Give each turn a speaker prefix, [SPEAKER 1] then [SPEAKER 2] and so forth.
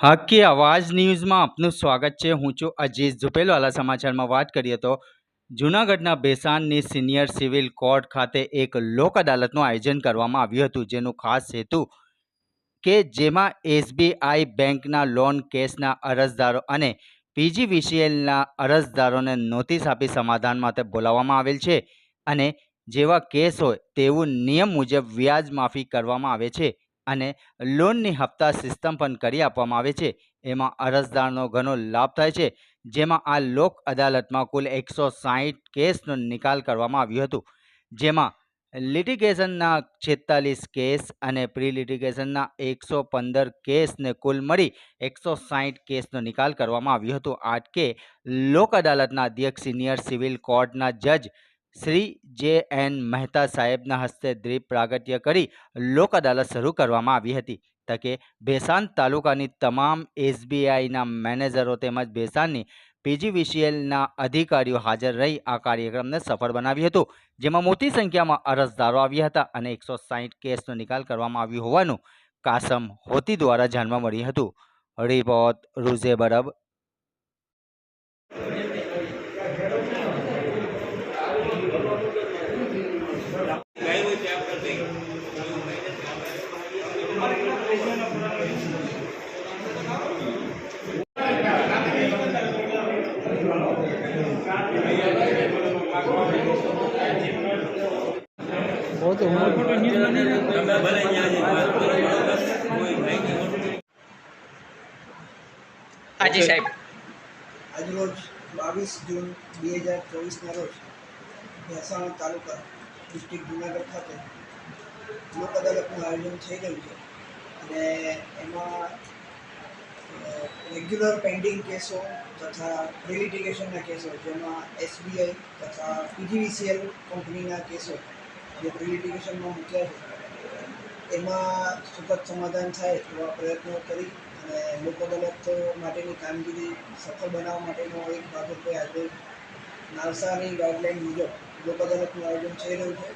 [SPEAKER 1] હકી અવાજ ન્યૂઝમાં આપનું સ્વાગત છે. હું છું અજીઝ ઝુપેલવાલા સમાચારમાં વાત કરીએ તો જૂનાગઢના બેસાણની સિનિયર સિવિલ કોર્ટ ખાતે એક લોક અદાલતનું આયોજન કરવામાં આવ્યું હતું, જેનું ખાસ હેતુ કે જેમાં એસબીઆઈ બેંકના લોન કેસના અરજદારો અને પીજીવીસીએલના અરજદારોને નોટિસ આપી સમાધાન માટે બોલાવવામાં આવેલ છે અને જેવા કેસ હોય તેવું નિયમ મુજબ વ્યાજ માફી કરવામાં આવે છે. અને લોનની હપ્તા સિસ્ટમ પણ કરી આપવામાં આવે છે. એમાં અરજદારનો ઘણો લાભ થાય છે. જેમાં આ લોક અદાલતમાં કુલ એકસો સાહીઠ કેસનો નિકાલ કરવામાં આવ્યું હતું. જેમાં લિટિગેશનના છેતાલીસ કેસ અને પ્રી લિટિગેશનના એકસો પંદર કેસને કુલ મળી એકસો સાહીઠ કેસનો નિકાલ કરવામાં આવ્યો હતો. આટકે લોક અદાલતના અધ્યક્ષ, સિનિયર સિવિલ કોર્ટના જજ શ્રી જે એન મહેતા સાહેબના હસ્તે દ્વીપ પ્રાગટ્ય કરી લોક અદાલત શરૂ કરવામાં આવી હતી. તકે ભેસાન તાલુકાની તમામ એસબીઆઈના મેનેજરો તેમજ ભેસાનની પીજીવીસીએલના અધિકારીઓ હાજર રહી આ કાર્યક્રમને સફળ બનાવ્યું હતું. જેમાં મોટી સંખ્યામાં અરજદારો આવ્યા હતા અને એકસો સાહીઠ કેસનો નિકાલ કરવામાં આવ્યો હોવાનું કાસમ હોતી દ્વારા જાણવા મળ્યું હતું. રિપોર્ટ રૂઝે બરબ
[SPEAKER 2] હાજી સાહેબ
[SPEAKER 3] આજરોજ બાવીસ જૂન બે હજાર ચોવીસના રોજ મહેસાણા તાલુકા ડિસ્ટ્રિક્ટ જુનાગઢ ખાતે લોક અદાલતનું આયોજન થઈ રહ્યું છે। અને એમાં રેગ્યુલર પેન્ડિંગ કેસો તથા પ્રિલિટિગેશનના કેસો, જેમાં એસબીઆઈ તથા પીજીવીસીએલ કંપનીના કેસો જે પ્રિલિટિગેશનમાં મૂક્યા છે. એમાં સુખદ સમાધાન થાય એવા પ્રયત્નો કરી અને લોક અદાલત માટેની કામગીરી સફળ બનાવવા માટેનો એક ભાગરૂપે આજે નાલસાની ગાઈડલાઇન મુજબ લોક અદાલતનું આયોજન થઈ રહ્યું છે.